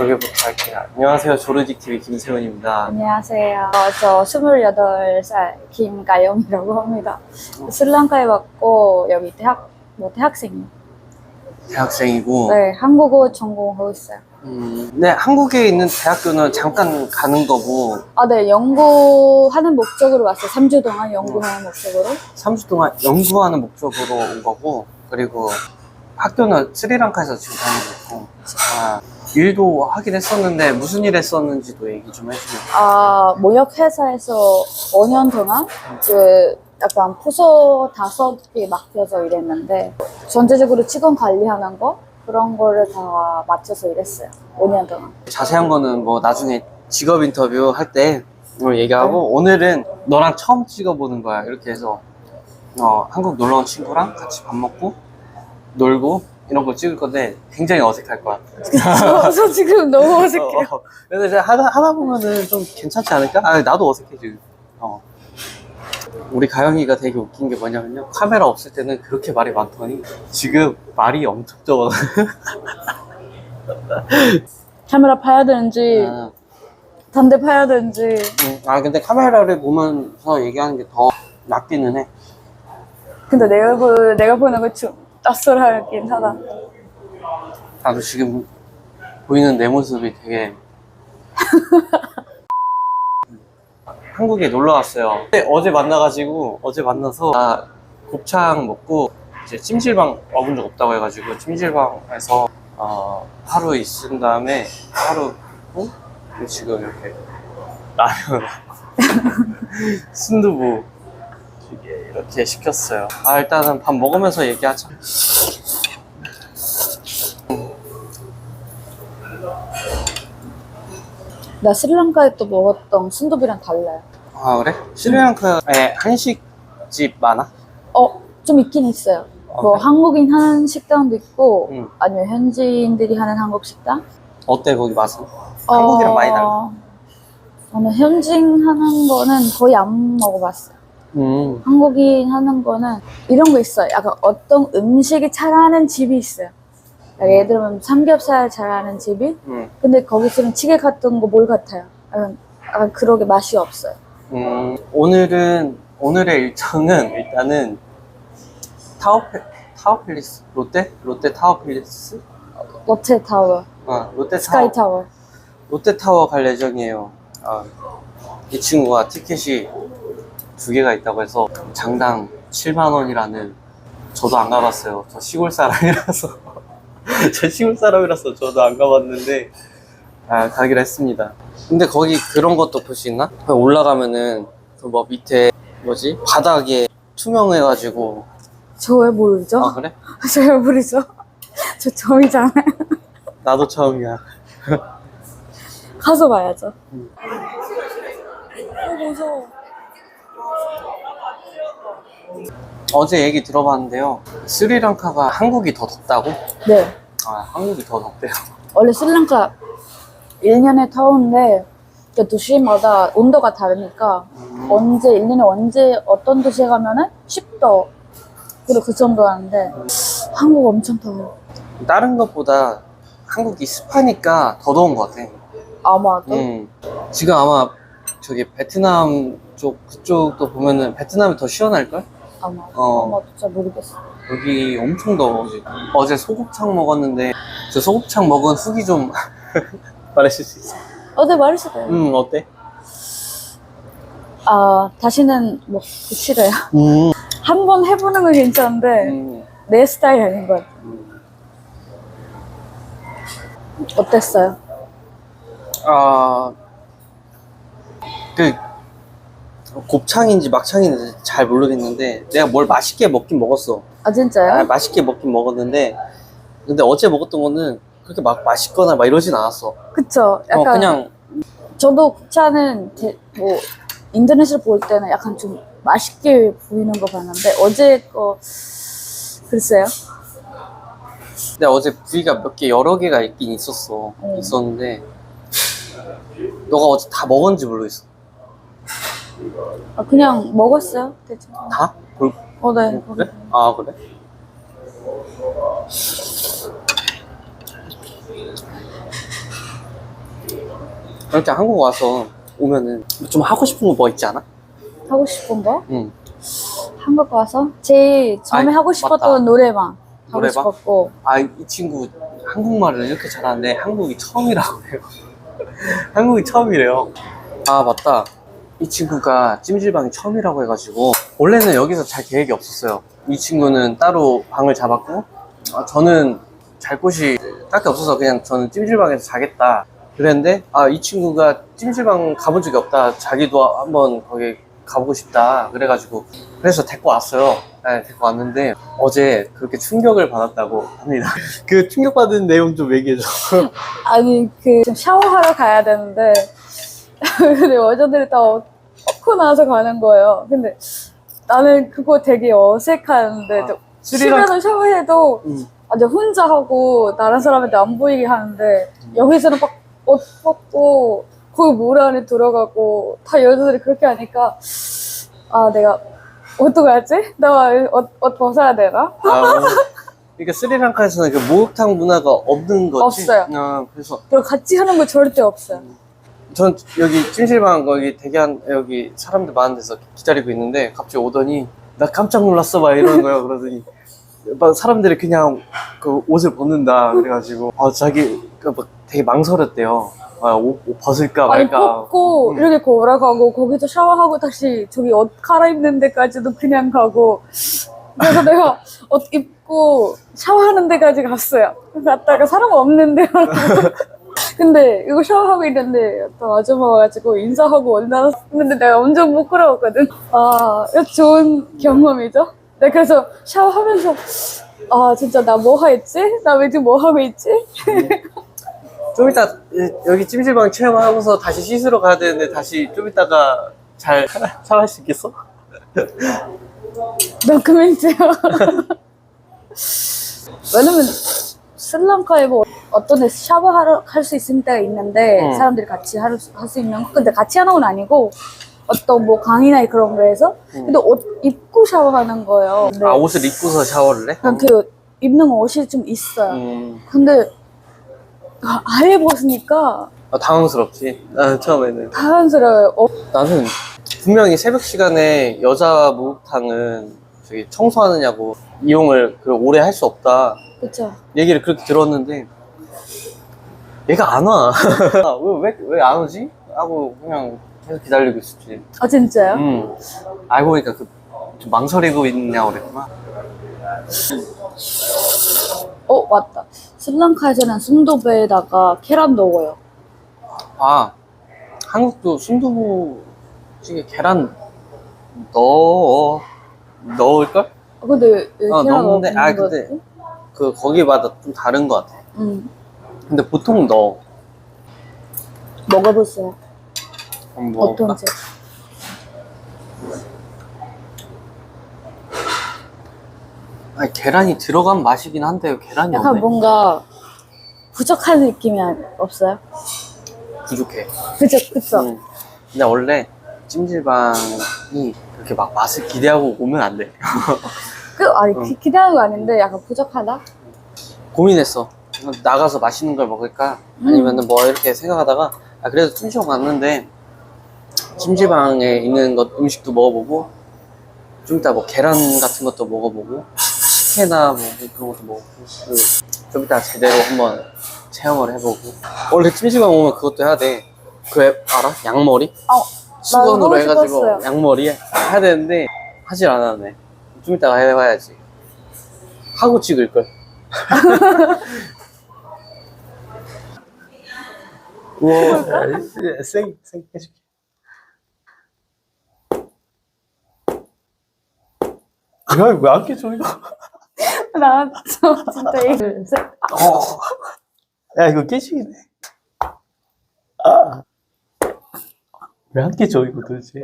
저기부터 할게요. 안녕하세요. 조르직 TV 김세훈입니다. 안녕하세요. 어, 저 28살 김가영이라고 합니다. 스리랑카에 왔고 여기 대학 뭐 대학생이에요. 대학생이고, 네, 한국어 전공하고 있어요. 음, 네, 한국에 있는 대학교는 잠깐 가는 거고, 아, 네, 연구하는 목적으로 왔어요. 3주 동안 연구하는 목적으로. 3주 동안 연구하는 목적으로 온 거고, 그리고 학교는 스리랑카에서 지금 다니고 있고, 아, 일도 하긴 했었는데, 무슨 일 했었는지도 얘기 좀 해주면. 아, 모역 회사에서 5년 동안 그 약간 부서 다섯 개 맡겨서 일했는데 전체적으로 직원 관리하는 거 그런 거를 다 맡아서 일했어요. 5년 동안. 자세한 거는 뭐 나중에 직업 인터뷰 할 때 얘기하고, 오늘은 너랑 처음 찍어보는 거야. 이렇게 해서, 어, 한국 놀러 온 친구랑 같이 밥 먹고, 놀고, 이런 거 찍을 건데, 굉장히 어색할 거야. 저, 저 지금 너무 어색해요. 어, 어. 근데 이제 하다, 하다 보면은 좀 괜찮지 않을까? 아, 나도 어색해, 지금. 어. 우리 가영이가 되게 웃긴 게 뭐냐면요. 카메라 없을 때는 그렇게 말이 많더니, 지금 말이 엄청 적어. 카메라 파야 되는지 아, 담배 파야 되는지 음, 아, 근데 카메라를 보면서 얘기하는 게 더 낫기는 해. 근데 내 얼굴 내가 보는 거 좀 낯설하긴 하다. 나도 지금 보이는 내 모습이 되게. 한국에 놀러 왔어요. 근데 어제 만나가지고, 어제 만나서, 나 곱창 먹고, 이제 찜질방 와본 적 없다고 해가지고, 찜질방에서, 어, 하루 있은 다음에, 하루, 후? 지금 이렇게, 라면, 순두부, 이렇게 시켰어요. 아, 일단은 밥 먹으면서 얘기하자. 나 스리랑카에 또 먹었던 순두부랑 달라요. 아 그래? 스리랑카에 한식집 많아? 어, 좀 있긴 있어요. 어, 뭐 그래? 한국인 하는 식당도 있고 응. 아니면 현지인들이 하는 한국 식당? 어때 거기 맛은? 한국이랑 많이 달라? 저는 현지인 하는 거는 거의 안 먹어봤어요. 음. 한국인 하는 거는 이런 거 있어요. 약간 어떤 음식이 잘하는 집이 있어요. 약간 예를 들면 삼겹살 잘하는 집이 음. 근데 거기서는 찌개 같은 거 뭘 같아요. 약간, 약간 그러게 맛이 없어요. 음. 오늘은 오늘의 일정은 일단은 타워페 타워팰리스 롯데 롯데 타워팰리스 롯데 타워, 어 롯데 타워 스카이타워. 롯데 타워 갈 예정이에요. 아, 이 친구가 티켓이 두 개가 있다고 해서 장당 7만 원이라는 저도 안 가봤어요. 저 시골 사람이라서 저 시골 사람이라서 저도 안 가봤는데 아, 가기로 했습니다. 근데 거기 그런 것도 볼 수 있나? 올라가면은 그 뭐 밑에 뭐지 바닥에 투명해가지고 저 왜 모르죠? 아 그래? 저 왜 모르죠? 저 처음이잖아요. 나도 처음이야. 가서 봐야죠. 음. 어, 무서워. 어제 얘기 들어봤는데요. 스리랑카가 한국이 더 덥다고? 네. 아 한국이 더 덥대요. 원래 스리랑카 1년에 더운데 그 도시마다 온도가 다르니까 음. 언제 1년에 언제 어떤 도시에 가면은 10도 그리고 그 정도 하는데 한국 엄청 더워요. 다른 것보다 한국이 습하니까 더 더운 것 같아. 아마도 음. 지금 아마 저기 베트남 쪽 그쪽도 보면은 베트남이 더 시원할걸? 아마 어. 아마도 잘 모르겠어. 여기 엄청 더워. 지금. 어제 소곱창 먹었는데 저 소곱창 먹은 후기 좀 말해줄 수 있어? 어, 네 말했어요. 음 어때? 아 다시는 먹기 싫어요. 음. 한 번 해보는 건 괜찮은데 음. 내 스타일 아닌 것 같아요. 음. 어땠어요? 아, 그, 곱창인지 막창인지 잘 모르겠는데, 내가 뭘 맛있게 먹긴 먹었어. 아 진짜요? 아, 맛있게 먹긴 먹었는데, 근데 어제 먹었던 거는 그렇게 막 맛있거나 막 이러진 않았어. 그쵸? 약간 어, 그냥, 저도 곱창은 대- 뭐 인터넷을 볼 때는 약간 좀 맛있게 보이는 거 봤는데 어제 거 글쎄요. 근데 어제 부위가 몇 개, 여러 개가 있긴 있었어. 음. 있었는데, 너가 어제 다 먹었는지 모르겠어. 아, 그냥 먹었어요. 대충. 다? 볼, 어, 네. 그래? 아, 그래? 이렇게 한국 와서 오면은 좀 하고 싶은 거 뭐 있지 않아? 하고 싶은 거? 응. 한국 와서 제일 처음에 아이, 하고 싶었던 맞다. 노래방 하고 노래방? 싶었고 아, 이 친구 한국말을 이렇게 잘하는데 한국이 처음이라고 해요. 한국이 처음이래요. 아, 맞다. 이 친구가 찜질방이 처음이라고 해가지고 원래는 여기서 잘 계획이 없었어요. 이 친구는 따로 방을 잡았고 아, 저는 잘 곳이 딱히 없어서 그냥 저는 찜질방에서 자겠다 그랬는데 아, 이 친구가 찜질방 가본 적이 없다. 자기도 한번 거기 가보고 싶다. 그래가지고 그래서 데리고 왔어요. 네, 데리고 왔는데 어제 그렇게 충격을 받았다고 합니다. 그 충격받은 내용 좀 얘기해줘. 아니 그 샤워하러 가야 되는데 근데 여자들이 다 어- 얻고 나서 가는 거예요. 근데 나는 그거 되게 어색한데 아, 또 스리랑- 집에서 샤워해도 음. 아주 혼자 하고 다른 사람한테 안 보이게 하는데 여기서는 막 옷 벗고 거기 물 안에 들어가고 다 여자들이 그렇게 하니까 아 내가 어떡하지? 나 옷, 옷 벗어야 되나? 아, 뭐. 그러니까 스리랑카에서는 그 목욕탕 문화가 없는 거지. 없어요. 아, 그래서 그리고 같이 하는 거 절대 없어요. 전 여기 찜질방 거기 대기한 여기 사람들 많은 데서 기다리고 있는데 갑자기 오더니 나 깜짝 놀랐어 막 이러는 거예요. 그러더니 막 사람들이 그냥 그 옷을 벗는다 그래가지고 아 자기 그막 되게 망설였대요. 아, 옷, 옷 벗을까 아니 말까. 벗고 음. 이렇게 걸어가고 거기서 샤워하고 다시 저기 옷 갈아입는 데까지도 그냥 가고 그래서 내가 옷 입고 샤워하는 데까지 갔어요 갔다가 사람 없는데 근데 이거 샤워하고 있는데 어떤 아줌마 와가지고 인사하고 올라왔는데 내가 엄청 부끄러웠거든 아 이거 좋은 경험이죠 네 그래서 샤워하면서 아 진짜 나 뭐 했지? 나 왜 지금 뭐 하고 있지? 좀 이따 이- 여기 찜질방 체험하고서 다시 씻으러 가야 되는데 다시 좀 이따가 잘 샤워할 수 있겠어? 노크멘트요. 왜냐면 스리랑카에 뭐 어떤 데 샤워하러 할수 있는 데가 있는데 응. 사람들이 같이 할 수 있는 거 근데 같이 하는 건 아니고 어떤 뭐 강의나 그런 거에서 응. 근데 옷 입고 샤워하는 거예요. 아 옷을 입고서 샤워를 해? 그냥 그 입는 옷이 좀 있어요. 음, 근데 아- 아예 벗으니까 아, 당황스럽지. 아, 처음에는. 당황스러워요. 어, 나는 분명히 새벽 시간에 여자 목욕탕은 저기 청소하느냐고 이용을 그 오래 할 수 없다 그쵸. 얘기를 그렇게 들었는데 얘가 안 와. 왜왜 안 오지? 하고 그냥 계속 기다리고 있었지. 아 진짜요? 음 알고 보니까 그 좀 망설이고 있냐고 그랬구나. 어 맞다. 스리랑카에서는 순두부에다가 계란 넣어요. 아 한국도 순두부찌개 계란 넣어 넣을걸? 아, 근데 왜 어, 계란 넣는데- 넣는 아, 거지? 그 거기마다 좀 다른 것 같아. 응. 근데 보통 넣어. 먹어보세요. 한번 먹어볼까? 어떤지. 아니, 계란이 들어간 맛이긴 한데 계란이 약간 없네. 뭔가 부족한 느낌이 안- 없어요? 부족해. 그죠, 그쵸. 음. 근데 원래 찜질방이 그렇게 막 맛을 기대하고 오면 안 돼. 그, 아니, 응. 기, 기대하는 거 아닌데 약간 부족하다? 고민했어. 나가서 맛있는 걸 먹을까? 아니면은 뭐 이렇게 생각하다가 아 그래도 찜질방 갔는데 찜질방에 있는 것 음식도 먹어보고 좀 이따 뭐 계란 같은 것도 먹어보고 식혜나 뭐 그런 것도 먹어보고 그좀 이따 제대로 한번 체험을 해보고 원래 찜질방 오면 그것도 해야 돼. 그 앱 알아? 양머리? 어, 수건으로 해가지고 싶었어요. 양머리 해야 되는데 하질 않았네. 좀 이따가 해봐야지. 하고 찍을걸. 우와, 생, 생 해줄게. 야, 왜안 깨져, 이거? 나 저, 진짜 이 둘, 셋. 야, 이거 깨지기네. 아. 왜 안 깨져, 이거 도대체.